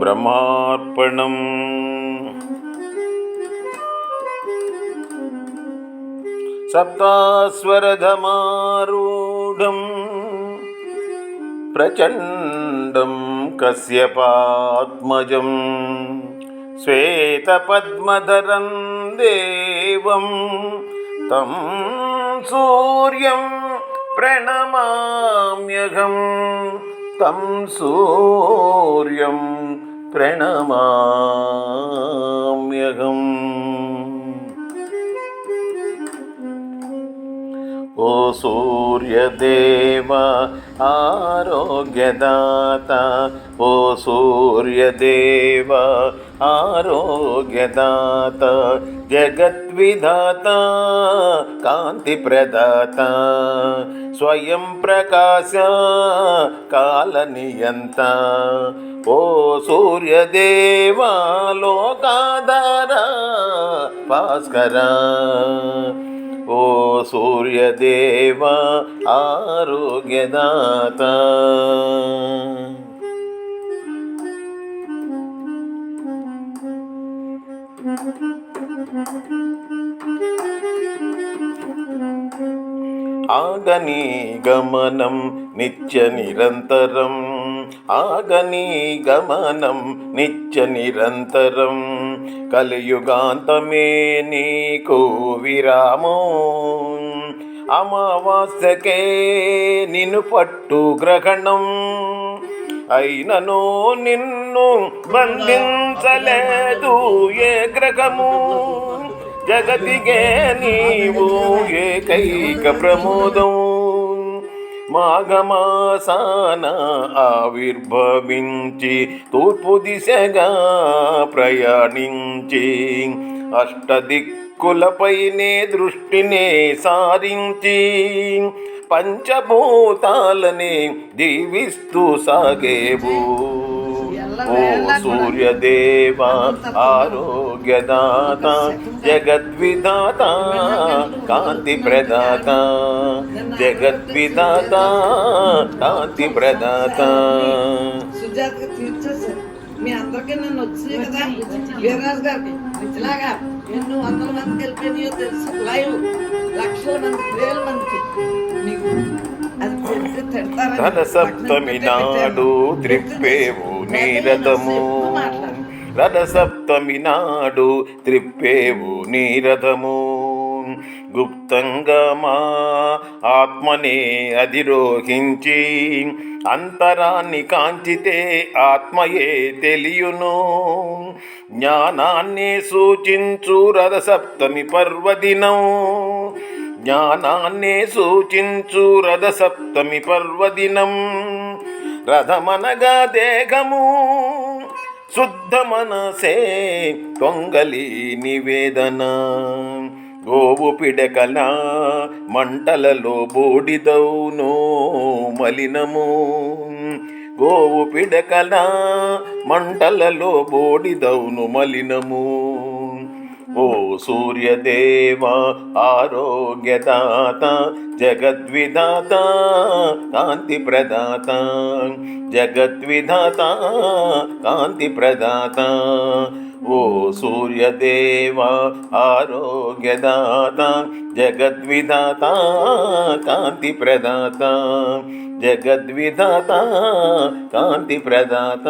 பிரம்மார்ப்பணம் सप्तास्वरधमारूढम् प्रचण्डं कस्यपात्मजं श्वेतपद्मधरं देवं तं सूर्यं प्रणमाम्यघं तं सूर्यं ప్రణమామ్యహం. ఓ సూర్యదేవ ఆరోగ్యదాత ఓ సూర్యదేవ ఆరోగ్యదాత జగద్విధాత కాంతి ప్రదాత స్వయం ప్రకాశ కాలనియంత ఓ సూర్యదేవ లోకాధార భాస్కర ఓ సూర్యదేవ ఆరోగ్యదాత. ఆగని గమనం నిత్య నిరంతరం ఆగనీ గమనం నిత్య నిరంతరం. కలియుగాంతమే నీకు విరామో. అమావాస్యకే నిన్ను పట్టు గ్రహణం. అయినను నిన్ను బంధించలేదు ఏ గ్రహము. జగతిగే నీవు ఏకైక ప్రమోదం. మాఘమాసాన ఆవిర్భవించి తూర్పు దిశగా ప్రయాణించి అష్టదిక్కులపైనే దృష్టినే సారించి పంచభూతాలని దీవిస్తూ సాగేవు. ఓ సూర్యదేవ ఆరోగ్యదాత జగద్విదాత కాంతి ప్రదాత జగద్విదాత కాంతి ప్రదాత సుజాతకి తీర్చేసారు మీ అందరికీ నన్ను వచ్చినాయి కదా? వీరరాజు గారికి ఇలాగా ఎన్నో వందల మందికి వెళ్ళిపోయినాయో తెలుసు. లైవ్ లక్షల మంది వేల మందికి. మీకు అది రథ సప్తమి నాడు త్రిప్పేవు. నీరథము రథ సప్తమి నాడు త్రిప్పేవు నీరథము గుప్తంగా మా ఆత్మనే అధిరోహించి అంతరాన్ని కాంచితే ఆత్మయే తెలియును. జ్ఞానాన్ని సూచించు రథ సప్తమి పర్వదినం. జ్ఞానాన్నే సూచించు రథ సప్తమి పర్వదినం. రథమనగా దేహము. శుద్ధ మనసే తొంగలి నివేదన. గోవు పిడకల మంటలలో బోడిదౌను మలినము. గోవు పిడకల మంటలలో బోడిదౌను మలినము. ఓ సూర్యదేవ ఆరోగ్యదాత జగద్విధాత కాంతి ప్రదాత జగద్విధాత కాంతి ప్రదాత ఓ సూర్యదేవ ఆరోగ్యదాత జగద్విధాత కాంతి ప్రదాత జగద్విధాత కాంతి ప్రదాత